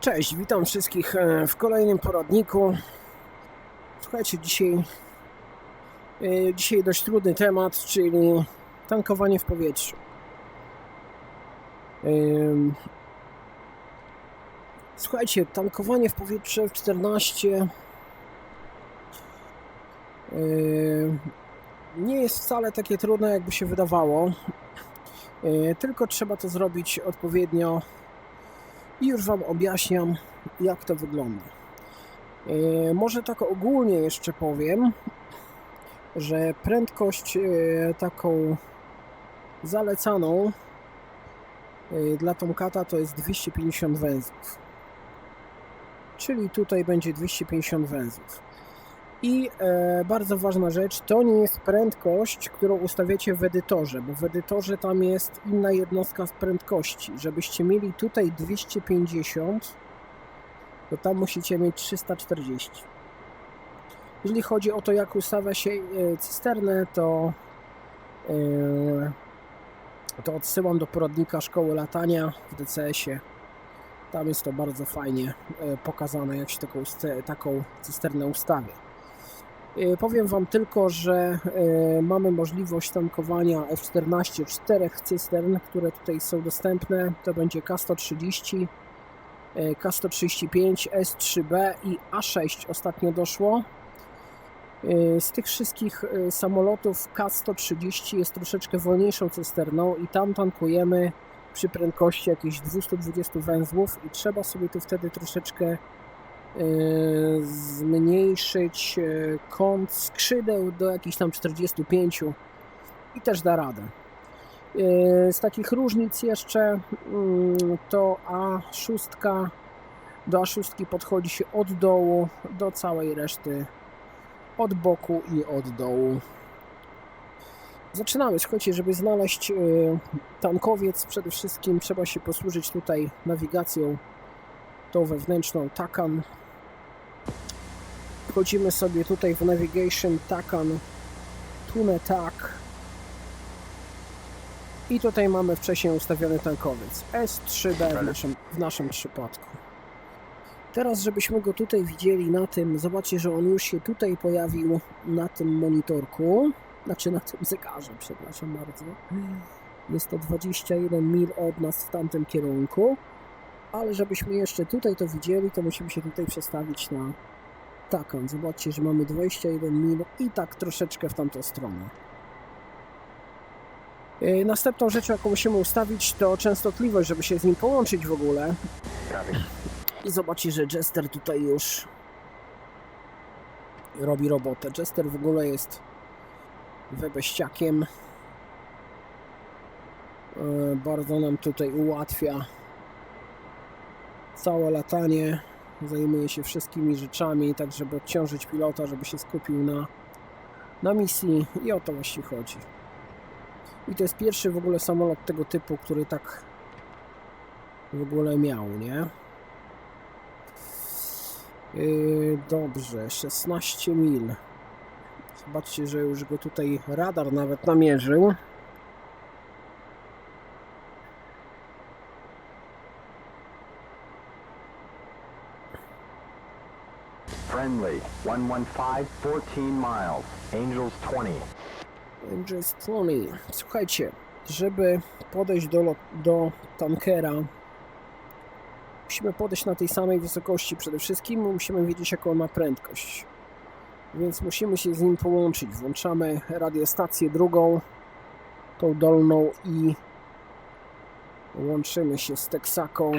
Cześć, witam wszystkich e, w kolejnym poradniku. Słuchajcie, dzisiaj, e, dzisiaj dość trudny temat, czyli tankowanie w powietrzu. Słuchajcie, tankowanie w powietrze w 14 ym, nie jest wcale takie trudne, jakby się wydawało. E, Tylko trzeba to zrobić odpowiednio i już Wam objaśniam, jak to wygląda. E, Może tak ogólnie jeszcze powiem, że prędkość e, taką zalecaną e, dla Tomcata to jest 250 węzłów. Czyli tutaj będzie 250 węzłów. I e, bardzo ważna rzecz, to nie jest prędkość, którą ustawiacie w edytorze, bo w edytorze tam jest inna jednostka z prędkości. Żebyście mieli tutaj 250, to tam musicie mieć 340. Jeżeli chodzi o to, jak ustawia się e, cysternę, to, e, to odsyłam do poradnika Szkoły Latania w DCS-ie. Tam jest to bardzo fajnie e, pokazane, jak się taką, taką cysternę ustawia. E, Powiem Wam tylko, że e, mamy możliwość tankowania F14 czterech cystern, które tutaj są dostępne. To będzie K130, e, K135, S3B i A6 ostatnio doszło. Z tych wszystkich samolotów K130 jest troszeczkę wolniejszą cysterną i tam tankujemy przy prędkości jakieś 220 węzłów i trzeba sobie tu wtedy troszeczkę zmniejszyć e, kąt skrzydeł do jakichś tam 45 i też da radę. E, Z takich różnic jeszcze mm, to A6 do A6 podchodzi się od dołu do całej reszty od boku i od dołu. Zaczynamy. Słuchajcie, żeby znaleźć tankowiec, przede wszystkim trzeba się posłużyć tutaj nawigacją tą wewnętrzną Takan. Wchodzimy sobie tutaj w Navigation Takan Tune Tak i tutaj mamy wcześniej ustawiony tankowiec S3B w naszym, w naszym przypadku. Teraz, żebyśmy go tutaj widzieli na tym, zobaczcie, że on już się tutaj pojawił na tym monitorku, znaczy na tym zegarze, przepraszam bardzo. Jest to 21 mil od nas w tamtym kierunku, ale żebyśmy jeszcze tutaj to widzieli, to musimy się tutaj przestawić na taką. Zobaczcie, że mamy 21 mil i tak troszeczkę w tamtą stronę. Yy, Następną rzeczą, jaką musimy ustawić, to częstotliwość, żeby się z nim połączyć w ogóle. I zobaczcie, że Jester tutaj już robi robotę. Jester w ogóle jest webeściakiem. E, Bardzo nam tutaj ułatwia całe latanie. Zajmuje się wszystkimi rzeczami, tak żeby odciążyć pilota, żeby się skupił na, na misji i o to właśnie chodzi. I to jest pierwszy w ogóle samolot tego typu, który tak w ogóle miał, nie? Yy, dobrze, 16 mil. Zobaczcie, że już go tutaj radar nawet namierzył. 115, 14 miles. Angels 20. Angels 20. Słuchajcie, żeby podejść do, lot- do tankera, musimy podejść na tej samej wysokości. Przede wszystkim musimy wiedzieć, jaką on ma prędkość. Więc musimy się z nim połączyć. Włączamy radiostację drugą, tą dolną i łączymy się z Texaką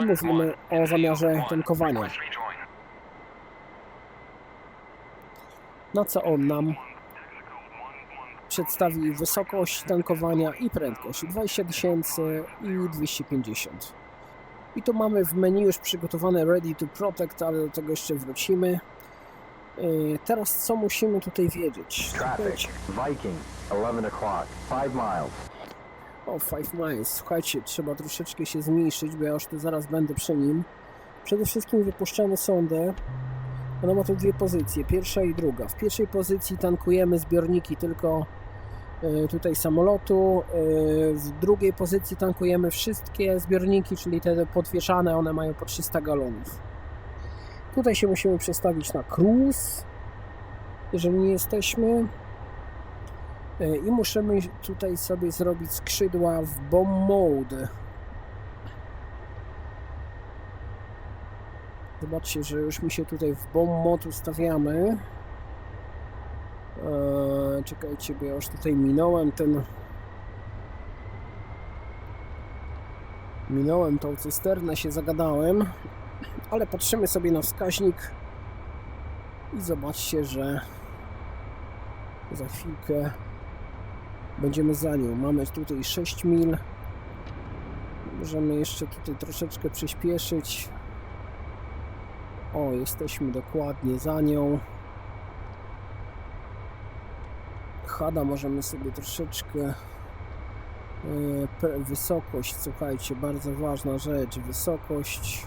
i mówimy o zamiarze tankowania. Na co on nam przedstawi wysokość tankowania i prędkość 20 tysięcy i 250. I tu mamy w menu już przygotowane Ready to Protect, ale do tego jeszcze wrócimy. Yy, Teraz co musimy tutaj wiedzieć? Traffic. Viking, 11 o'clock. 5 miles. O, 5 miles. Słuchajcie, trzeba troszeczkę się zmniejszyć, bo ja już tu zaraz będę przy nim. Przede wszystkim wypuszczamy sondę. Ona ma tu dwie pozycje, pierwsza i druga. W pierwszej pozycji tankujemy zbiorniki tylko y, tutaj samolotu. Y, W drugiej pozycji tankujemy wszystkie zbiorniki, czyli te podwieszane, one mają po 300 galonów. Tutaj się musimy przestawić na cruise, jeżeli nie jesteśmy. Y, I musimy tutaj sobie zrobić skrzydła w bomb mode. Zobaczcie, że już mi się tutaj w bomb mode ustawiamy. Eee, czekajcie, bo ja już tutaj minąłem ten. Minąłem tą cysternę, się zagadałem, ale patrzymy sobie na wskaźnik i zobaczcie, że za chwilkę będziemy za nią. Mamy tutaj 6 mil. Możemy jeszcze tutaj troszeczkę przyspieszyć. O, jesteśmy dokładnie za nią. Hada możemy sobie troszeczkę e, wysokość, słuchajcie, bardzo ważna rzecz, wysokość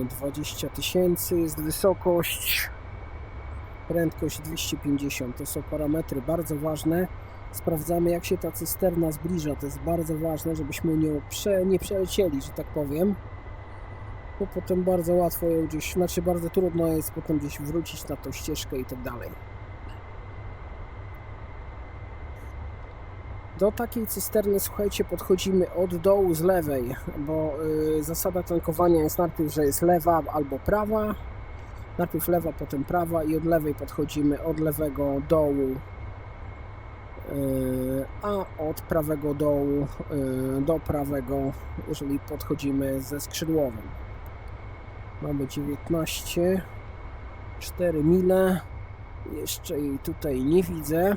e, 20 tysięcy jest wysokość, prędkość 250, to są parametry bardzo ważne. Sprawdzamy jak się ta cysterna zbliża, to jest bardzo ważne, żebyśmy nią prze, nie przelecieli, że tak powiem. Bo potem bardzo łatwo ją gdzieś, znaczy bardzo trudno jest potem gdzieś wrócić na tą ścieżkę i tak dalej. Do takiej cysterny, słuchajcie, podchodzimy od dołu z lewej, bo y, zasada tankowania jest najpierw, że jest lewa albo prawa. Najpierw lewa, potem prawa i od lewej podchodzimy od lewego dołu, y, a od prawego dołu y, do prawego, jeżeli podchodzimy ze skrzydłowym. Mamy 19, 4 mile. Jeszcze jej tutaj nie widzę.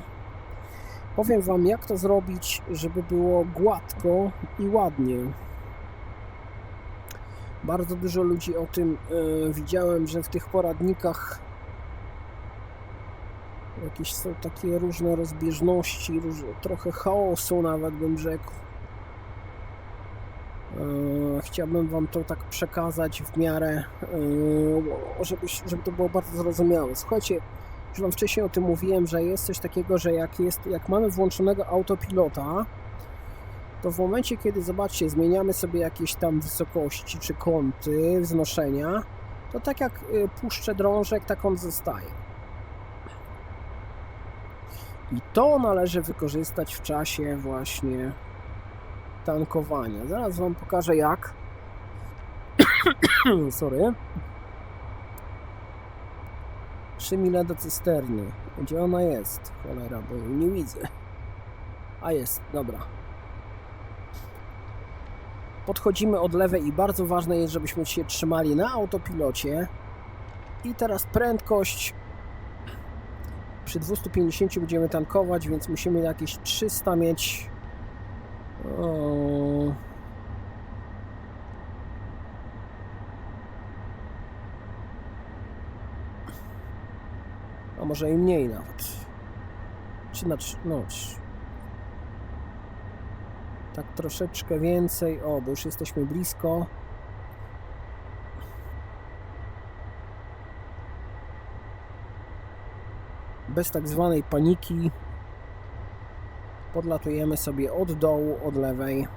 Powiem Wam, jak to zrobić, żeby było gładko i ładnie. Bardzo dużo ludzi o tym e, widziałem, że w tych poradnikach jakieś są takie różne rozbieżności, róż, trochę chaosu nawet bym rzekł. E, chciałbym Wam to tak przekazać w miarę, e, żeby, żeby to było bardzo zrozumiałe. Słuchajcie, już Wam wcześniej o tym mówiłem, że jest coś takiego, że jak, jest, jak mamy włączonego autopilota, to w momencie, kiedy zobaczcie, zmieniamy sobie jakieś tam wysokości czy kąty wznoszenia, to tak jak y, puszczę drążek, tak on zostaje. I to należy wykorzystać w czasie właśnie tankowania. Zaraz Wam pokażę jak. Sorry. 3 mile do cysterny. Gdzie ona jest? Cholera, bo jej nie widzę. A jest, dobra. Podchodzimy od lewej i bardzo ważne jest, żebyśmy się trzymali na autopilocie. I teraz prędkość. Przy 250 będziemy tankować, więc musimy jakieś 300 mieć. A może i mniej nawet. Czy na no, tak troszeczkę więcej. O, bo już jesteśmy blisko. Bez tak zwanej paniki podlatujemy sobie od dołu, od lewej.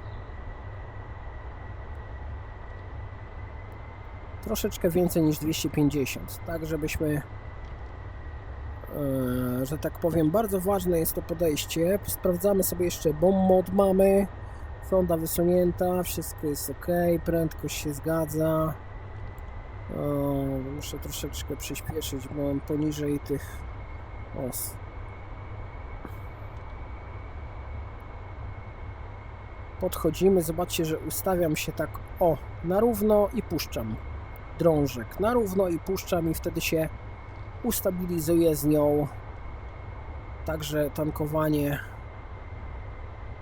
Troszeczkę więcej niż 250, tak żebyśmy e, że tak powiem, bardzo ważne jest to podejście. Sprawdzamy sobie jeszcze bomb mod mamy. Sonda wysunięta, wszystko jest ok, prędkość się zgadza. Muszę troszeczkę przyspieszyć, bo mam poniżej tych os. Podchodzimy, zobaczcie, że ustawiam się tak o, na równo i puszczam drążek. Na równo i puszczam i wtedy się ustabilizuje z nią także tankowanie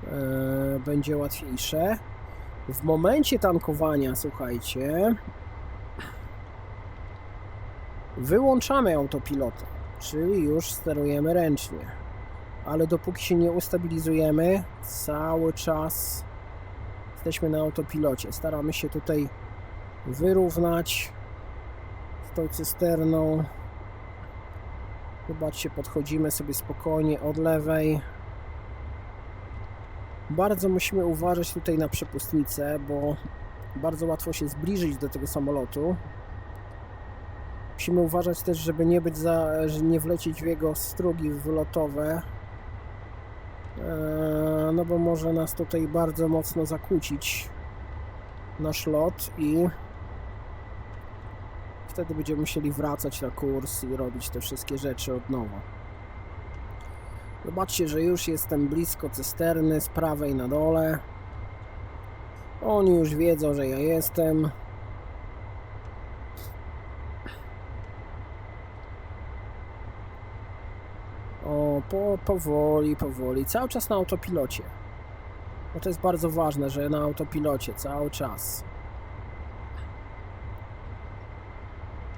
e, będzie łatwiejsze. W momencie tankowania, słuchajcie, wyłączamy autopilota, czyli już sterujemy ręcznie. Ale dopóki się nie ustabilizujemy, cały czas jesteśmy na autopilocie. Staramy się tutaj wyrównać z tą cysterną. Zobaczcie, podchodzimy sobie spokojnie od lewej. Bardzo musimy uważać tutaj na przepustnicę, bo bardzo łatwo się zbliżyć do tego samolotu. Musimy uważać też, żeby nie być za, nie wlecieć w jego strugi wylotowe. Eee, no bo może nas tutaj bardzo mocno zakłócić nasz lot i wtedy będziemy musieli wracać na kurs i robić te wszystkie rzeczy od nowa. Zobaczcie, że już jestem blisko cysterny z prawej na dole. Oni już wiedzą, że ja jestem. O, po, powoli, powoli. Cały czas na autopilocie. Bo to jest bardzo ważne, że na autopilocie cały czas.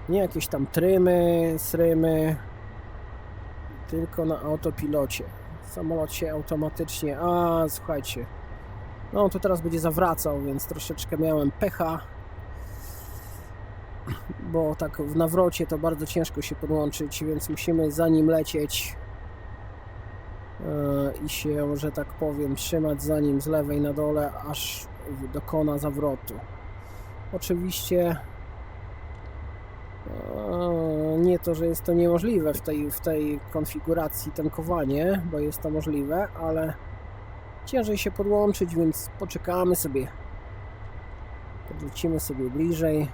Nie jakieś tam trymy, srymy, tylko na autopilocie. Samolot się automatycznie. A, słuchajcie. No to teraz będzie zawracał, więc troszeczkę miałem pecha. Bo tak w nawrocie to bardzo ciężko się podłączyć, więc musimy za nim lecieć i się, że tak powiem, trzymać za nim z lewej na dole, aż dokona zawrotu. Oczywiście e, nie to, że jest to niemożliwe w tej, w tej konfiguracji tankowanie, bo jest to możliwe, ale ciężej się podłączyć, więc poczekamy sobie. Podlecimy sobie bliżej.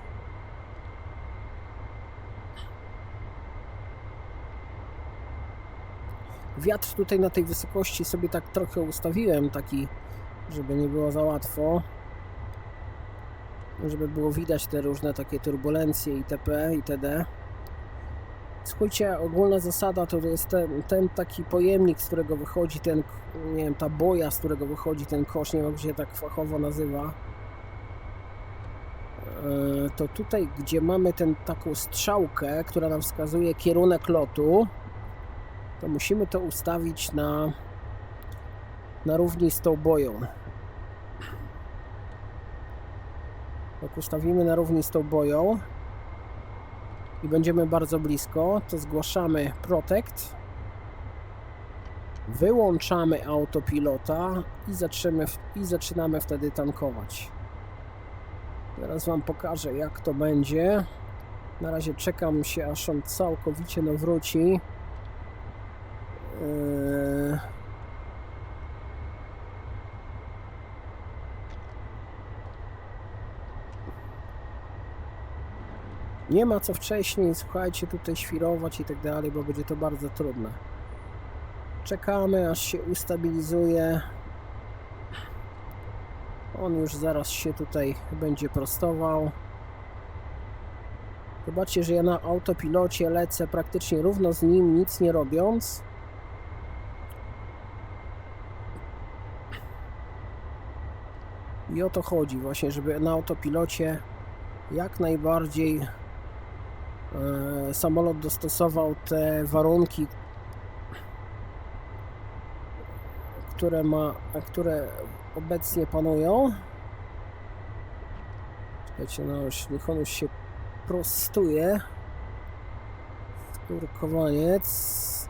Wiatr tutaj na tej wysokości sobie tak trochę ustawiłem, taki, żeby nie było za łatwo. Żeby było widać te różne takie turbulencje itp. itd. Słuchajcie, ogólna zasada to jest ten, ten taki pojemnik, z którego wychodzi ten, nie wiem, ta boja, z którego wychodzi ten kosz, nie wiem jak się tak fachowo nazywa. E, To tutaj, gdzie mamy ten, taką strzałkę, która nam wskazuje kierunek lotu, to musimy to ustawić na, na równi z tą boją. Jak ustawimy na równi z tą boją, i będziemy bardzo blisko, to zgłaszamy Protect, wyłączamy autopilota i, i zaczynamy wtedy tankować. Teraz Wam pokażę jak to będzie. Na razie czekam się aż on całkowicie nawróci. Yy... Nie ma co wcześniej, słuchajcie, tutaj świrować i tak dalej, bo będzie to bardzo trudne. Czekamy, aż się ustabilizuje. On już zaraz się tutaj będzie prostował. Zobaczcie, że ja na autopilocie lecę praktycznie równo z nim, nic nie robiąc. I o to chodzi właśnie, żeby na autopilocie jak najbardziej e, samolot dostosował te warunki, które ma, które obecnie panują. Słuchajcie, no już niech on już się prostuje. Wkurkowaniec.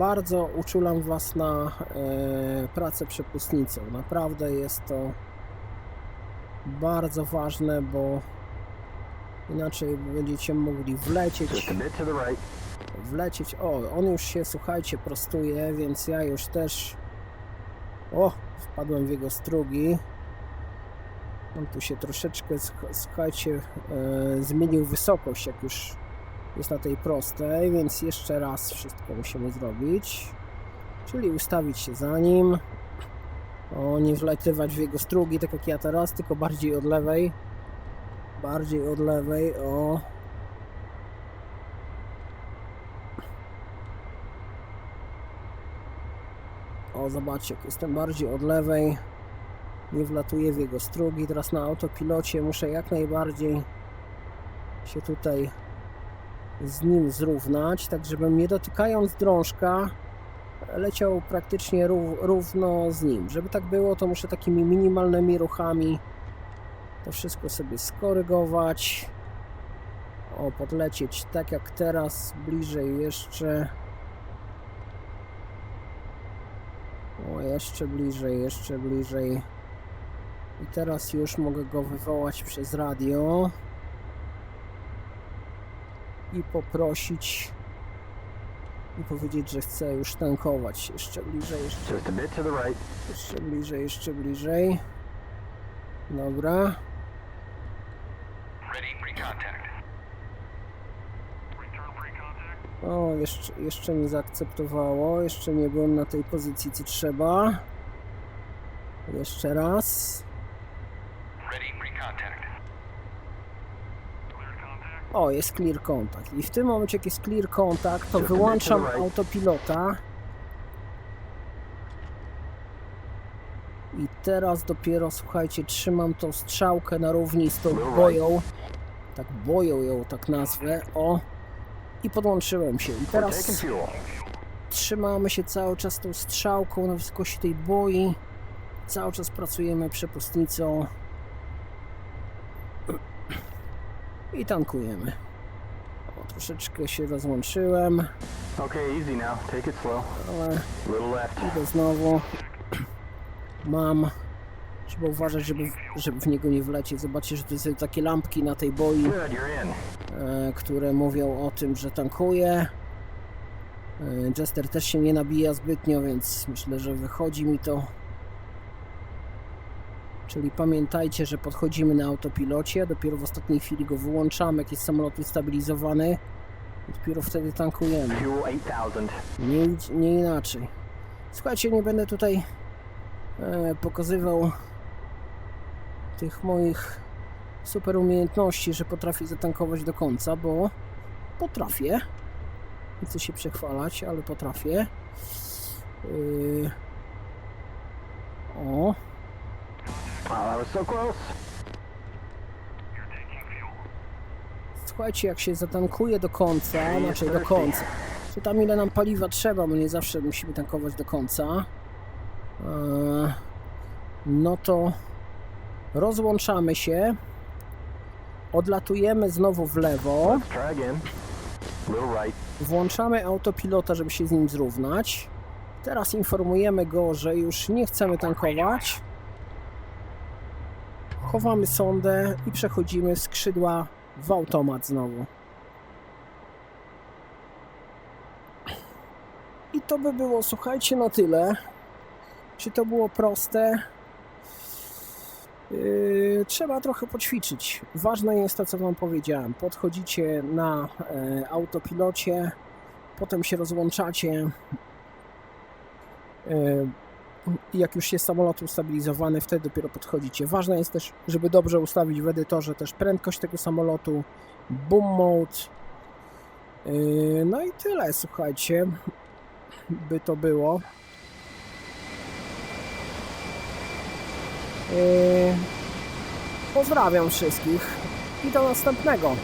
Bardzo uczulam Was na e, pracę przepustnicą. Naprawdę jest to bardzo ważne, bo inaczej będziecie mogli wlecieć wlecieć. O, on już się, słuchajcie, prostuje, więc ja już też. O, wpadłem w jego strugi. On tu się troszeczkę, słuchajcie, e, zmienił wysokość, jak już jest na tej prostej, więc jeszcze raz wszystko musimy zrobić. Czyli ustawić się za nim. O, nie wlatywać w jego strugi, tak jak ja teraz, tylko bardziej od lewej. Bardziej od lewej, o. O, zobaczcie, jestem bardziej od lewej. Nie wlatuję w jego strugi. Teraz na autopilocie muszę jak najbardziej się tutaj z nim zrównać, tak żebym nie dotykając drążka leciał praktycznie rów, równo z nim. Żeby tak było, to muszę takimi minimalnymi ruchami To wszystko sobie skorygować. O, podlecieć tak jak teraz, bliżej jeszcze. O, jeszcze bliżej, jeszcze bliżej. I teraz już mogę go wywołać przez radio i poprosić i powiedzieć, że chcę już tankować. Jeszcze bliżej, jeszcze, Just a bit to the right. jeszcze bliżej, jeszcze bliżej. Dobra. O, jeszcze, jeszcze nie zaakceptowało. Jeszcze nie byłem na tej pozycji, co trzeba. Jeszcze raz. Ready, pre-contact. O, jest clear contact. I w tym momencie, jak jest clear contact, to wyłączam autopilota. I teraz dopiero, słuchajcie, trzymam tą strzałkę na równi z tą boją. Tak, boją ją, tak nazwę. O. I podłączyłem się. I teraz trzymamy się cały czas tą strzałką na wysokości tej boi. Cały czas pracujemy przepustnicą. I tankujemy. O, troszeczkę się rozłączyłem, Okay, easy now. Take it slow. ale Little left. idę znowu. Mam. Trzeba uważać, żeby, żeby w niego nie wlecieć. Zobaczcie, że to są takie lampki na tej boi. Good, you're in. e, które mówią o tym, że tankuje. E, Jester też się nie nabija zbytnio, więc myślę, że wychodzi mi to. Czyli pamiętajcie, że podchodzimy na autopilocie, dopiero w ostatniej chwili go wyłączamy, jak jest samolot ustabilizowany i dopiero wtedy tankujemy. Fuel 8000. Nie, nie inaczej. Słuchajcie, nie będę tutaj e, pokazywał tych moich super umiejętności, że potrafię zatankować do końca, bo potrafię. Nie chcę się przechwalać, ale potrafię. Yy... O, Wow, so close. słuchajcie, jak się zatankuje do końca, znaczy do końca, to tam ile nam paliwa trzeba, bo nie zawsze musimy tankować do końca, Eee, no to rozłączamy się, odlatujemy znowu w lewo, włączamy autopilota, żeby się z nim zrównać. Teraz informujemy go, że już nie chcemy tankować. Chowamy sondę i przechodzimy skrzydła w automat znowu. I to by było, słuchajcie, na tyle. Czy to było proste? Yy, trzeba trochę poćwiczyć. Ważne jest to, co Wam powiedziałem. Podchodzicie na e, autopilocie, potem się rozłączacie. I jak już jest samolot ustabilizowany, wtedy dopiero podchodzicie. Ważne jest też, żeby dobrze ustawić w edytorze też prędkość tego samolotu, boom mode. Yy, No i tyle, słuchajcie, by to było. Yy, Pozdrawiam wszystkich i do następnego.